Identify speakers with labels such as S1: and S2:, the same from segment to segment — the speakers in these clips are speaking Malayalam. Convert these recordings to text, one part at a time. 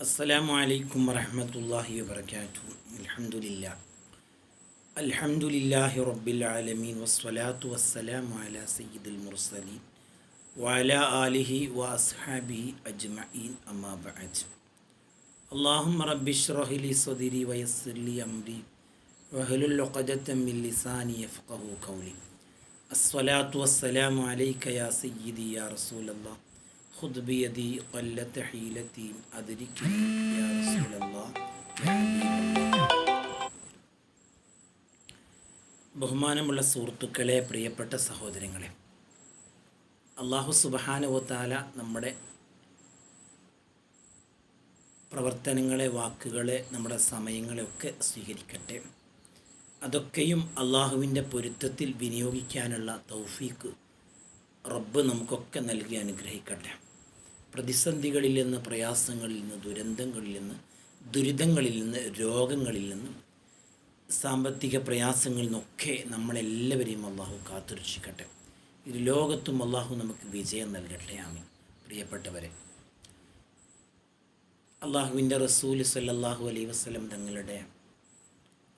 S1: السلام عليكم ورحمة الله وبركاته الحمد لله الحمد لله رب العالمين والصلاة والسلام على سيد المرسلين وعلى آله وأصحابه أجمعين أما بعد اللهم رب اشرح لي صدري ويسر لي أمري واحلل عقدة من لساني يفقه قولي الصلاة والسلام عليك يا سيدي يا رسول الله خذ بيدي قلة حيلتي أدركني يا رسول الله يا حبيب الله ബഹുമാനമുള്ള സുഹൃത്തുക്കളെ പ്രിയപ്പെട്ട സഹോദരങ്ങളെ അള്ളാഹു സുബഹാനുവത്താല നമ്മുടെ പ്രവർത്തനങ്ങളെ വാക്കുകളെ നമ്മുടെ സമയങ്ങളെയൊക്കെ സ്വീകരിക്കട്ടെ അതൊക്കെയും അള്ളാഹുവിൻ്റെ പൊരുത്തത്തിൽ വിനിയോഗിക്കാനുള്ള തൗഫീക്ക് റബ്ബ് നമുക്കൊക്കെ നൽകി അനുഗ്രഹിക്കട്ടെ പ്രതിസന്ധികളിൽ നിന്ന് പ്രയാസങ്ങളിൽ നിന്ന് ദുരന്തങ്ങളിൽ നിന്ന് ദുരിതങ്ങളിൽ നിന്ന് രോഗങ്ങളിൽ നിന്ന് സാമ്പത്തിക പ്രയാസങ്ങളിൽ നിന്നൊക്കെ നമ്മളെല്ലാവരെയും അള്ളാഹു കാത്തുരക്ഷിക്കട്ടെ. ഇത് ലോകത്തും അള്ളാഹു നമുക്ക് വിജയം നൽകട്ടെ. ആമി പ്രിയപ്പെട്ടവരെ അള്ളാഹുവിന്റെ റസൂൽ സല്ലാഹു അലൈ വസ്ലം തങ്ങളുടെ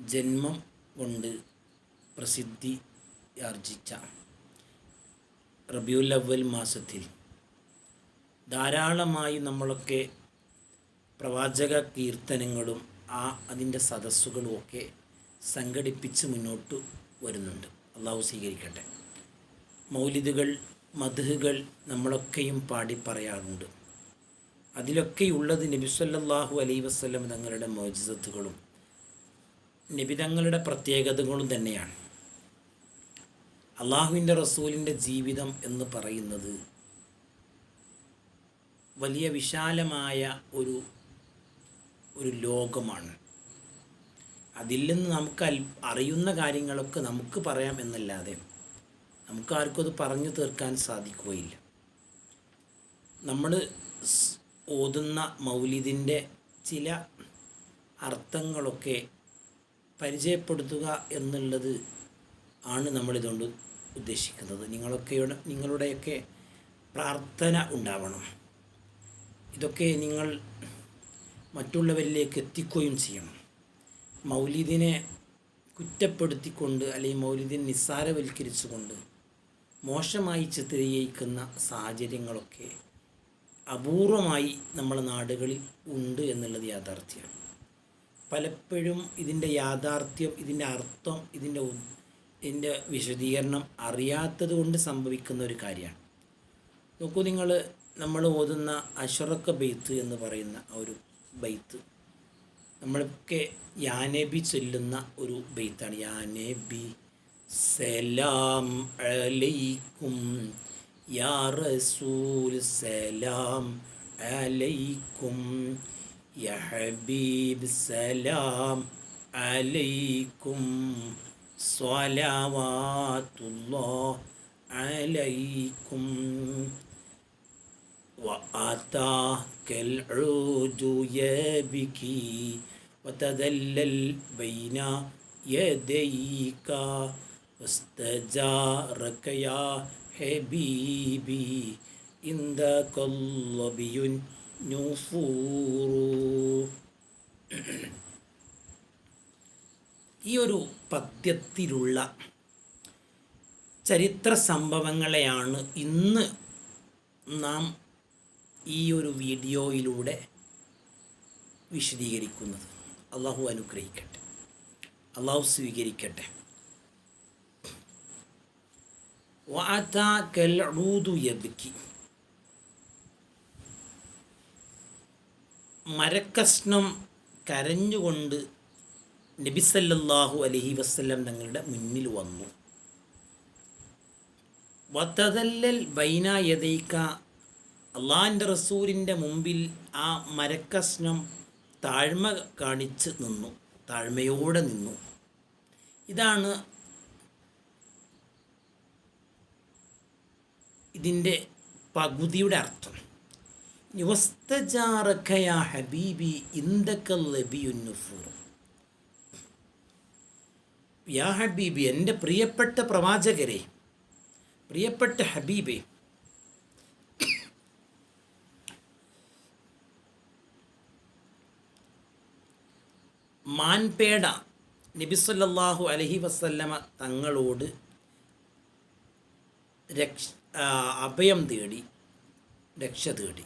S1: ജന്മം കൊണ്ട് പ്രസിദ്ധി ആർജിച്ച റബിയുൽ അവൽ മാസത്തിൽ ധാരാളമായി നമ്മളൊക്കെ പ്രവാചക കീർത്തനങ്ങളും ആ അതിന്റെ സദസ്സുകളും ഒക്കെ സംഘടിപ്പിച്ച് മുന്നോട്ട് വരുന്നുണ്ട്. അള്ളാഹു സ്വീകരിക്കട്ടെ. മൗലിദുകൾ മധുഹുകൾ നമ്മളൊക്കെയും പാടി പറയാറുണ്ട്. അതിലൊക്കെയുള്ളത് നബിസല്ലാഹു അലൈ വസ്ലം തങ്ങളുടെ മോജിസത്തുകളും നബി തങ്ങളുടെ പ്രത്യേകതകളും തന്നെയാണ്. അള്ളാഹുവിന്റെ റസൂലിന്റെ ജീവിതം എന്ന് പറയുന്നത് വലിയ വിശാലമായ ഒരു ഒരു ലോകമാണ്. അതിൽ നിന്ന് നമുക്ക് അറിയുന്ന കാര്യങ്ങളൊക്കെ നമുക്ക് പറയാം എന്നല്ലാതെ നമുക്ക് ആർക്കും അത് പറഞ്ഞു തീർക്കാൻ സാധിക്കുകയില്ല. നമ്മൾ ഓതുന്ന മൗലിദിന്റെ ചില അർത്ഥങ്ങളൊക്കെ പരിചയപ്പെടുത്തുക എന്നുള്ളത് ആണ് നമ്മളിതുകൊണ്ട് ഉദ്ദേശിക്കുന്നത്. നിങ്ങളൊക്കെയുടെ നിങ്ങളുടെയൊക്കെ പ്രാർത്ഥന ഉണ്ടാവണം. ഇതൊക്കെ നിങ്ങൾ മറ്റുള്ളവരിലേക്ക് എത്തിക്കുകയും ചെയ്യണം. മൗലിദിനെ കുറ്റപ്പെടുത്തിക്കൊണ്ട് അല്ലെങ്കിൽ മൗലിദിൻ നിസ്സാരവൽക്കരിച്ചുകൊണ്ട് മോശമായി ചിത്രീകരിക്കുന്ന സാഹചര്യങ്ങളൊക്കെ അപൂർവമായി നമ്മുടെ നാടുകളിൽ ഉണ്ട് എന്നുള്ളത് യാഥാർത്ഥ്യമാണ്. പലപ്പോഴും ഇതിന്റെ യാഥാർത്ഥ്യം ഇതിന്റെ അർത്ഥം ഇതിന്റെ ഇതിന്റെ വിശദീകരണം അറിയാത്തത് കൊണ്ട് സംഭവിക്കുന്ന ഒരു കാര്യമാണ്. നോക്കൂ നിങ്ങൾ നമ്മൾ ഓതുന്ന അഷറക്ക ബെയ്ത്ത് എന്ന് പറയുന്ന ഒരു ബെയ്ത്ത്. നമ്മളൊക്കെ യാനബി ചൊല്ലുന്ന ഒരു ബെയ്ത്താണ്. യാനബി സലാം അലൈക്കും യാ റസൂൽ സലാം അലൈക്കും യാ ഹബീബ് സലാം അലൈക്കും സ്വലാവാത്തുല്ലാ അലൈക്കും وآتاك العود يبكي وتذلل بين يديك واستجارك يا حبيبي عندك اللبي نفور ഈ ഒരു പദ്യത്തിലുള്ള ചരിത്ര സംഭവങ്ങളെയാണ് ഇന്ന് നാം ഈ ഒരു വീഡിയോയിലൂടെ വിശദീകരിക്കുന്നത്. അള്ളാഹു അനുഗ്രഹിക്കട്ടെ. അള്ളാഹു സ്വീകരിക്കട്ടെ. മരക്കഷ്ണം കരഞ്ഞുകൊണ്ട് നബിസല്ലാഹു അലഹി വസ്ല്ലം തങ്ങളുടെ മുന്നിൽ വന്നു. വത്തതല്ലൽ ബൈന യദൈക്ക അള്ളാഹിന്റെ റസൂലിന്റെ മുമ്പിൽ ആ മരക്കഷ്ണം താഴ്മ കാണിച്ച് നിന്നു താഴ്മയോടെ നിന്നു. ഇതാണ് ഇതിന്റെ പകുതിയുടെ അർത്ഥം. യുവസ്തജാറഖയ ഹബീബി ഇന്ദക്കൽ ലബിയുന്നുഫൂർ യാ ഹബീബി എന്റെ പ്രിയപ്പെട്ട പ്രവാചകരെ പ്രിയപ്പെട്ട ഹബീബെ മാൻപേട നബിസല്ലാഹു അലഹി വസല്ലമ തങ്ങളോട് രക്ഷ അഭയം തേടി രക്ഷ തേടി.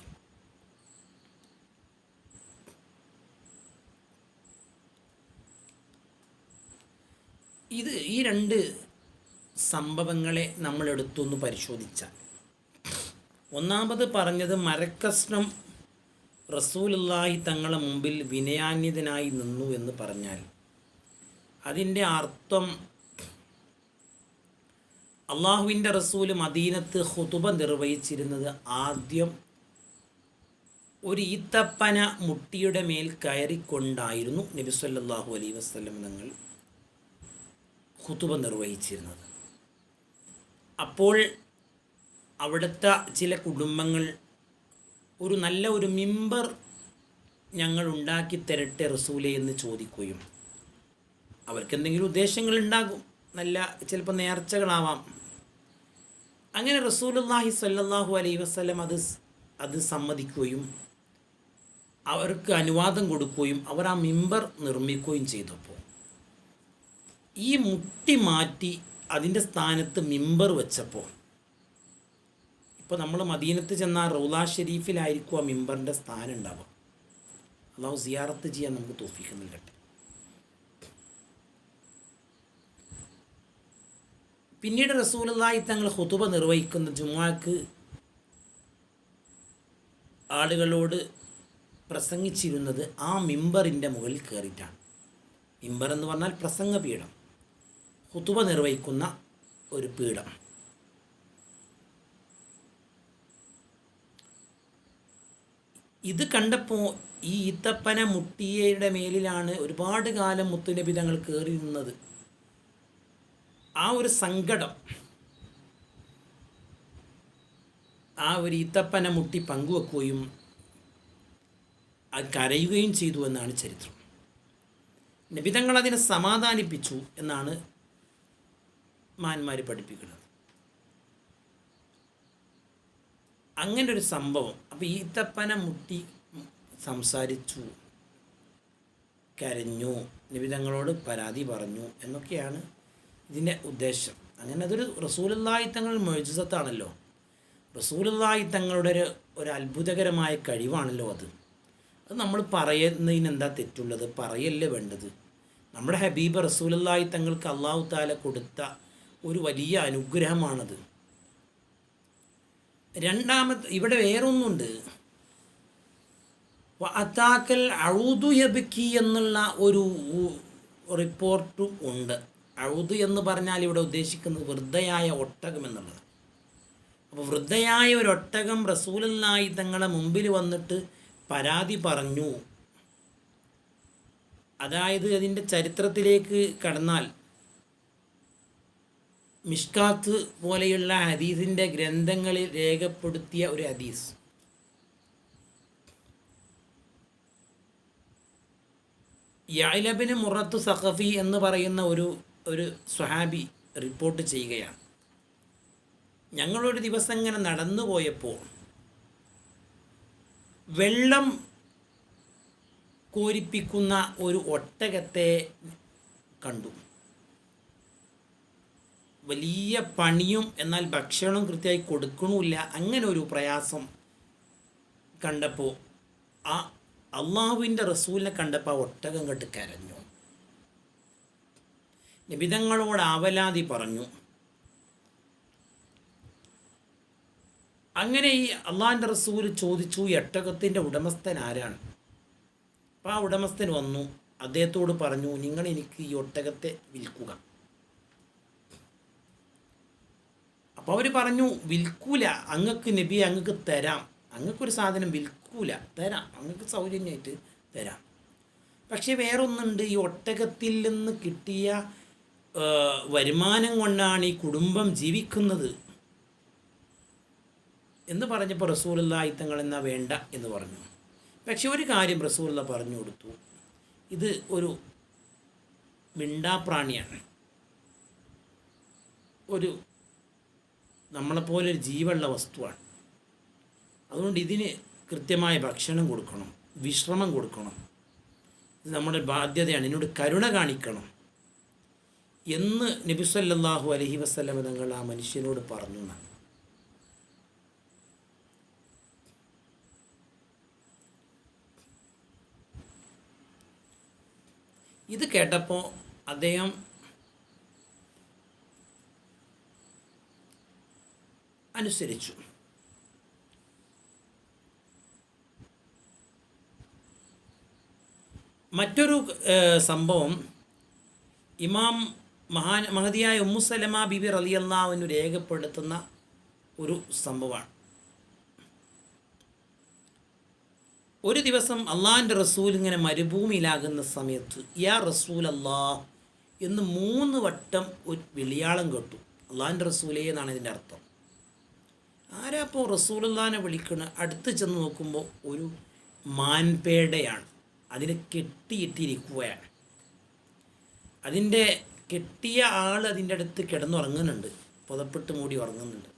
S1: ഇത് ഈ രണ്ട് സംഭവങ്ങളെ നമ്മൾ എടുത്തൊന്ന് പരിശോധിച്ചാൽ. ഒന്നാമത് പറഞ്ഞത് മരക്കഷ്ണം റസൂലുള്ളാഹി തങ്ങളുടെ മുമ്പിൽ വിനയാന്യതനായി നിന്നു എന്ന് പറഞ്ഞാൽ അതിന്റെ അർത്ഥം അള്ളാഹുവിന്റെ റസൂൽ മദീനത്ത് ഹുതുബ നിർവഹിച്ചിരുന്നത് ആദ്യം ഒരു ഈത്തപ്പന മുട്ടിയുടെ മേൽ കയറിക്കൊണ്ടായിരുന്നു നബിസ്വല്ലാഹു അലൈ വസ്ലം തങ്ങൾ ഹുതുബ നിർവഹിച്ചിരുന്നത്. അപ്പോൾ അവിടുത്തെ ചില കുടുംബങ്ങൾ ഒരു നല്ല ഒരു മിമ്പർ ഞങ്ങൾ ഉണ്ടാക്കി തരട്ടെ റസൂലെ എന്ന് ചോദിക്കുകയും അവർക്ക് എന്തെങ്കിലും ഉദ്ദേശങ്ങൾ ഉണ്ടാകും നല്ല ചിലപ്പോൾ നേർച്ചകളാവാം. അങ്ങനെ റസൂലുള്ളാഹി സല്ലാഹു അലൈ വസ്ലം അത് അത് സമ്മതിക്കുകയും അവർക്ക് അനുവാദം കൊടുക്കുകയും അവർ ആ മിമ്പർ നിർമ്മിക്കുകയും ചെയ്തപ്പോൾ ഈ മുട്ടി മാറ്റി അതിന്റെ സ്ഥാനത്ത് മിമ്പർ വെച്ചപ്പോൾ ഇപ്പോൾ നമ്മൾ മദീനത്ത് ചെന്നാൽ റൗലാ ഷെരീഫിലായിരിക്കും ആ മിമ്പറിന്റെ സ്ഥാനം ഉണ്ടാവുക അള്ളാഹു സിയാറത്ത് ചെയ്യാൻ നമുക്ക് തോഫിക്കുന്നില്ലട്ടെ പിന്നീട് റസൂലായി തങ്ങൾ ഹുതുബ നിർവഹിക്കുന്ന ജുമാക്ക് ആളുകളോട് പ്രസംഗിച്ചിരുന്നത് ആ മിമ്പറിന്റെ മുകളിൽ കയറിയിട്ടാണ് മിമ്പർ എന്ന് പറഞ്ഞാൽ പ്രസംഗപീഠം. ഹുതുബ നിർവഹിക്കുന്ന ഒരു പീഠം. ഇത് കണ്ടപ്പോൾ ഈ ഈത്തപ്പന മുട്ടിയയുടെ മേലിലാണ് ഒരുപാട് കാലം മുത്തുനബി തങ്ങൾ കയറി നിന്നത്. ആ ഒരു സങ്കടം. ആ ഒരു ഈത്തപ്പന മുട്ടി പങ്കുവെക്കുകയും അത് കരയുകയും ചെയ്തു എന്നാണ് ചരിത്രം. നബിതങ്ങൾ അതിനെ സമാധാനിപ്പിച്ചു എന്നാണ് മാന്മാർ പഠിപ്പിക്കുന്നത്. അങ്ങനെ ഒരു സംഭവം അപ്പോൾ ഈത്തപ്പന മുട്ടി സംസാരിച്ചു കരഞ്ഞു നിബിതങ്ങളോട് പരാതി പറഞ്ഞു എന്നൊക്കെയാണ് ഇതിന്റെ ഉദ്ദേശം. അങ്ങനെ അതൊരു റസൂലുള്ളാഹി തങ്ങൾ മൊയ്ജത്താണല്ലോ റസൂലുള്ളാഹി തങ്ങളുടെ ഒരു ഒരു അത്ഭുതകരമായ കഴിവാണല്ലോ അത്. അത് നമ്മൾ പറയുന്നതിന് എന്താ തെറ്റുള്ളത്? പറയല്ലേ വേണ്ടത്? നമ്മുടെ ഹബീബ് റസൂലുള്ളാഹി തങ്ങൾക്ക് അള്ളാഹു താല കൊടുത്ത ഒരു വലിയ അനുഗ്രഹമാണത്. രണ്ടാമത് ഇവിടെ വേറൊന്നുണ്ട്. അത്താക്കൽ അഴുതു യബിക്കി എന്നുള്ള ഒരു റിപ്പോർട്ടും ഉണ്ട്. അഴുതു എന്ന് പറഞ്ഞാൽ ഇവിടെ ഉദ്ദേശിക്കുന്നത് വൃദ്ധയായ ഒട്ടകം എന്നുള്ളത് അപ്പോൾ വൃദ്ധയായ ഒരു ഒട്ടകം റസൂലല്ലായി തങ്ങളെ മുമ്പിൽ വന്നിട്ട് പരാതി പറഞ്ഞു. അതായത് അതിന്റെ ചരിത്രത്തിലേക്ക് കടന്നാൽ മിഷ്കാത്ത് പോലെയുള്ള ഹദീസിന്റെ ഗ്രന്ഥങ്ങളിൽ രേഖപ്പെടുത്തിയ ഒരു ഹദീസ്. യാലബിന് മുറത്ത് സഖഫി എന്ന് പറയുന്ന ഒരു ഒരു സ്വഹാബി റിപ്പോർട്ട് ചെയ്യുകയാണ്. ഞങ്ങളൊരു ദിവസം ഇങ്ങനെ നടന്നു പോയപ്പോൾ വെള്ളം കോരിപ്പിക്കുന്ന ഒരു ഒട്ടകത്തെ കണ്ടു. വലിയ പണിയും എന്നാൽ ഭക്ഷണം കൃത്യമായി കൊടുക്കണമില്ല അങ്ങനെ ഒരു പ്രയാസം കണ്ടപ്പോൾ ആ അള്ളാഹുവിന്റെ റസൂലിനെ കണ്ടപ്പോൾ ആ ഒട്ടകം കെട്ട് കരഞ്ഞു. നിബിതങ്ങളോട് ആവലാതി പറഞ്ഞു. അങ്ങനെ ഈ അള്ളാഹിന്റെ റസൂൽ ചോദിച്ചു ഈ ഒട്ടകത്തിന്റെ ഉടമസ്ഥൻ ആരാണ്? അപ്പോൾ ആ ഉടമസ്ഥൻ വന്നു അദ്ദേഹത്തോട് പറഞ്ഞു നിങ്ങൾ എനിക്ക് ഈ ഒട്ടകത്തെ വിൽക്കുക. അപ്പോൾ അവർ പറഞ്ഞു വിൽക്കൂല. അങ്ങക്ക് നബി അങ്ങക്ക് തരാം. അങ്ങക്കൊരു സാധനം വിൽക്കൂല. തരാം. അങ്ങക്ക് സൗജന്യമായിട്ട് തരാം. പക്ഷേ വേറൊന്നുണ്ട്. ഈ ഒട്ടകത്തിൽ നിന്ന് കിട്ടിയ വരുമാനം കൊണ്ടാണ് ഈ കുടുംബം ജീവിക്കുന്നത്. എന്ന് പറഞ്ഞപ്പോൾ റസൂലുള്ളാഹി തങ്ങൾ എന്നാ വേണ്ട എന്ന് പറഞ്ഞു. പക്ഷെ ഒരു കാര്യം റസൂലുള്ള പറഞ്ഞു കൊടുത്തു. ഇത് ഒരു മിണ്ടാപ്രാണിയാണ്. ഒരു നമ്മളെപ്പോലെ ഒരു ജീവുള്ള വസ്തുവാണ്. അതുകൊണ്ട് ഇതിന് കൃത്യമായ ഭക്ഷണം കൊടുക്കണം വിശ്രമം കൊടുക്കണം. ഇത് നമ്മുടെ ബാധ്യതയാണ് എന്നോട് കരുണ കാണിക്കണം എന്ന് നബി സല്ലല്ലാഹു അലൈഹി വസല്ലം തങ്ങൾ ആ മനുഷ്യനോട് പറഞ്ഞു ഇത് കേട്ടപ്പോൾ അദ്ദേഹം അനുസരിച്ചു. മറ്റൊരു സംഭവം ഇമാം മഹാൻ മഹതിയായ ഉമ്മുസലമ ബിബി റലിയല്ലാവിന് രേഖപ്പെടുത്തുന്ന ഒരു സംഭവമാണ്. ഒരു ദിവസം അള്ളാഹിന്റെ റസൂൽ ഇങ്ങനെ മരുഭൂമിയിലാകുന്ന സമയത്ത് യാ റസൂൽ അല്ലാ എന്ന് മൂന്ന് വട്ടം ഒരു വിളിയാളം കേട്ടു. അള്ളാഹിന്റെ റസൂലേ എന്നാണ് ഇതിന്റെ അർത്ഥം. ആരാ ഇപ്പോൾ റസൂലുള്ളാനെ വിളിക്കണ? അടുത്ത് ചെന്ന് നോക്കുമ്പോൾ ഒരു മാൻപേടയാണ്. അതിനെ കെട്ടിയിട്ടിരിക്കുകയാണ്. അതിന്റെ കെട്ടിയ ആൾ അതിന്റെ അടുത്ത് കിടന്നുറങ്ങുന്നുണ്ട്. പുതപ്പെട്ട് മൂടി ഉറങ്ങുന്നുണ്ട്.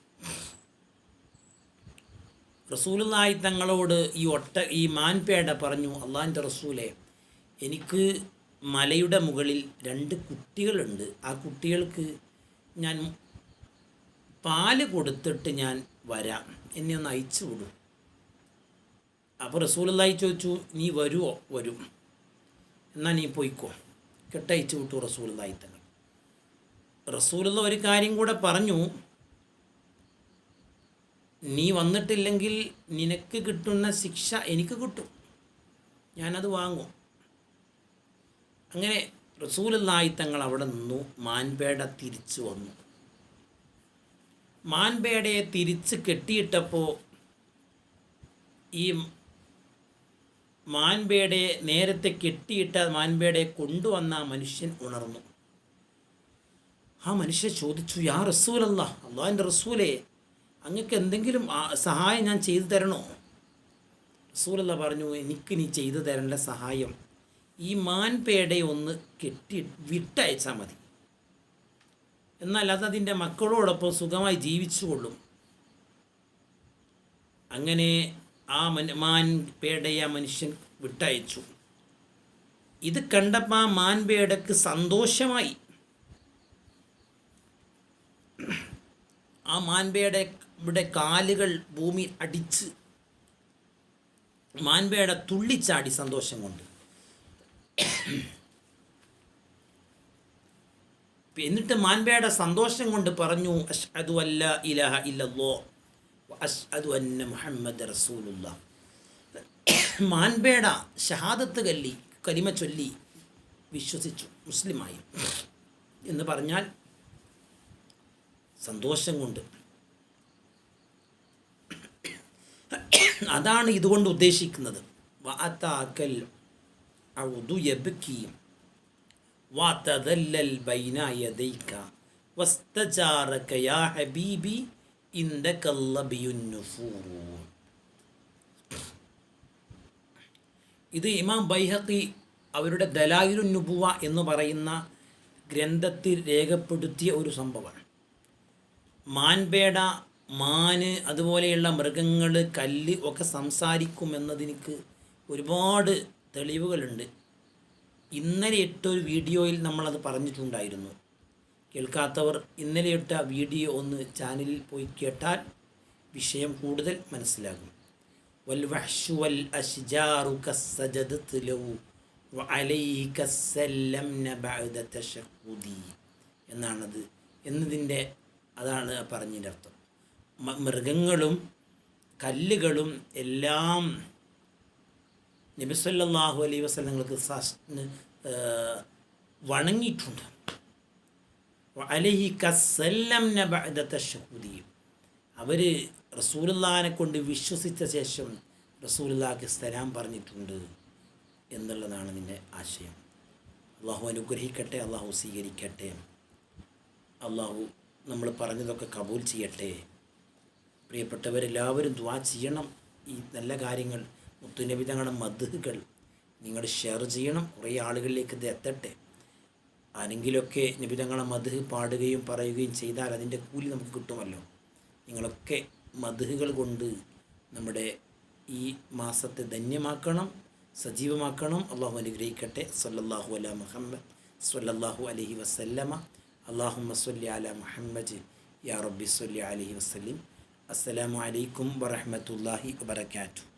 S1: റസൂലുള്ളാഹി തങ്ങളോട് ഈ ഒട്ട ഈ മാൻപേട പറഞ്ഞു അള്ളാഹിന്റെ റസൂലെ എനിക്ക് മലയുടെ മുകളിൽ രണ്ട് കുട്ടികളുണ്ട്. ആ കുട്ടികൾക്ക് ഞാൻ പാൽ കൊടുത്തിട്ട് ഞാൻ വരാം. എന്നെ ഒന്ന് അയച്ചു വിടും. അപ്പോൾ റസൂലുള്ളാഹി ചോദിച്ചു നീ വരുമോ വരും. എന്നാൽ നീ പോയിക്കോ. കെട്ടയച്ചു വിട്ടു റസൂലുള്ളാഹി തങ്ങൾ റസൂലുള്ള ഒരു കാര്യം കൂടെ പറഞ്ഞു. നീ വന്നിട്ടില്ലെങ്കിൽ നിനക്ക് കിട്ടുന്ന ശിക്ഷ എനിക്ക് കിട്ടും. ഞാനത് വാങ്ങും. അങ്ങനെ റസൂലുള്ളാഹി തങ്ങൾ അവിടെ നിന്നു മാൻപേട തിരിച്ചു വന്നു. മാൻപേടയെ തിരിച്ച് കെട്ടിയിട്ടപ്പോൾ ഈ മാൻപേടയെ നേരത്തെ കെട്ടിയിട്ട മാൻപേടയെ കൊണ്ടുവന്ന ആ മനുഷ്യൻ ഉണർന്നു. ആ മനുഷ്യൻ ചോദിച്ചു യാ റസൂലല്ല അള്ളാഹിന്റെ റസൂലേ അങ്ങക്ക് എന്തെങ്കിലും സഹായം ഞാൻ ചെയ്തു തരണോ? റസൂലല്ല പറഞ്ഞു എനിക്ക് നീ ചെയ്തു തരേണ്ട സഹായം ഈ മാൻപേടയെ ഒന്ന് കെട്ടി വിട്ടയച്ചാൽ മതി. എന്നാൽ അത് അതിന്റെ മക്കളോടൊപ്പം സുഖമായി ജീവിച്ചുകൊള്ളും. അങ്ങനെ ആ മാൻ പേടയെ ആ മനുഷ്യൻ വിട്ടയച്ചു. ഇത് കണ്ടപ്പോൾ ആ മാൻപേടക്ക് സന്തോഷമായി. ആ മാൻപേടെ ഇവിടെ കാലുകൾ ഭൂമി അടിച്ച് മാൻപേട തുള്ളിച്ചാടി സന്തോഷം കൊണ്ട്. എന്നിട്ട് മാൻപയുടെ സന്തോഷം കൊണ്ട് പറഞ്ഞു അഷ് അതു അല്ല ഇലഹ ഇല്ലല്ലോ അഷ് അതു അന്ന മുഹമ്മദ് റസൂലുള്ള. മാൻപേട ഷഹാദത്ത് കല്ലി കലിമ ചൊല്ലി വിശ്വസിച്ചു മുസ്ലിമായി. എന്ന് പറഞ്ഞാൽ സന്തോഷം കൊണ്ട്. അതാണ് ഇതുകൊണ്ട് ഉദ്ദേശിക്കുന്നത്. വാത്താക്കൽ ഔദു യബ്കിയും വാത്തതല്ലൽ ബൈന യദൈക. വസ്തചാറക യാ ഹബീബി ഇന്തകല്ലബിയുന്നുഫൂറു ഇത് ഇമാം ബൈഹക്കി അവരുടെ ദലായിരു നുബുവ എന്ന് പറയുന്ന ഗ്രന്ഥത്തിൽ രേഖപ്പെടുത്തിയ ഒരു സംഭവമാണ്. മാൻപേട മാന് അതുപോലെയുള്ള മൃഗങ്ങൾ കല്ല് ഒക്കെ സംസാരിക്കുമെന്നതിനിക്ക് ഒരുപാട് തെളിവുകളുണ്ട്. ഇന്നലെ ഇട്ട ഒരു വീഡിയോയിൽ നമ്മളത് പറഞ്ഞിട്ടുണ്ടായിരുന്നു. കേൾക്കാത്തവർ ഇന്നലെ ഇട്ട വീഡിയോ ഒന്ന് ചാനലിൽ പോയി കേട്ടാൽ വിഷയം കൂടുതൽ മനസ്സിലാകും. വൽ വഹ്ഷു വൽ അഷ്ജാറു കസ്സജദ് എന്നാണത് എന്നതിന്റെ അതാണ് പറഞ്ഞതിന്റെ അർത്ഥം. മൃഗങ്ങളും കല്ലുകളും എല്ലാം നബിസല്ലാഹു അലൈ വസ്ലങ്ങൾക്ക് വണങ്ങിയിട്ടുണ്ട്. അലഹി കസല്ലം അവർ റസൂലുല്ലാനെ കൊണ്ട് വിശ്വസിച്ച ശേഷം റസൂലുല്ലാക്ക് സലാം പറഞ്ഞിട്ടുണ്ട് എന്നുള്ളതാണ് ഇതിന്റെ ആശയം. അള്ളാഹു അനുഗ്രഹിക്കട്ടെ അള്ളാഹു സ്വീകരിക്കട്ടെ. അള്ളാഹു നമ്മൾ പറഞ്ഞതൊക്കെ കബൂൽ ചെയ്യട്ടെ. പ്രിയപ്പെട്ടവരെല്ലാവരും ദ്വാ ചെയ്യണം. ഈ നല്ല കാര്യങ്ങൾ മുത്തുനബി തങ്ങളുടെ മധുകൾ നിങ്ങൾ ഷെയർ ചെയ്യണം. കുറേ ആളുകളിലേക്ക് ഇത് എത്തട്ടെ. ആരെങ്കിലൊക്കെ നബി തങ്ങളെ മധുഹ് പാടുകയും പറയുകയും ചെയ്താൽ അതിന്റെ കൂലി നമുക്ക് കിട്ടുമല്ലോ. നിങ്ങളൊക്കെ മധുഹുകൾ കൊണ്ട് നമ്മുടെ ഈ മാസത്തെ ധന്യമാക്കണം സജീവമാക്കണം. അള്ളാഹു അനുഗ്രഹിക്കട്ടെ. സല്ലല്ലാഹു അല മുഹമ്മദ് സല്ലല്ലാഹു അലഹി വസല്ലമ. അള്ളാഹു സല്ലി അല മുഹമ്മദ് യാ റബ്ബി സല്ലി അലഹി വസ്ലിം അസ്സലാമു അലൈക്കും വറഹമത്തല്ലാഹി വബർക്കാത്തു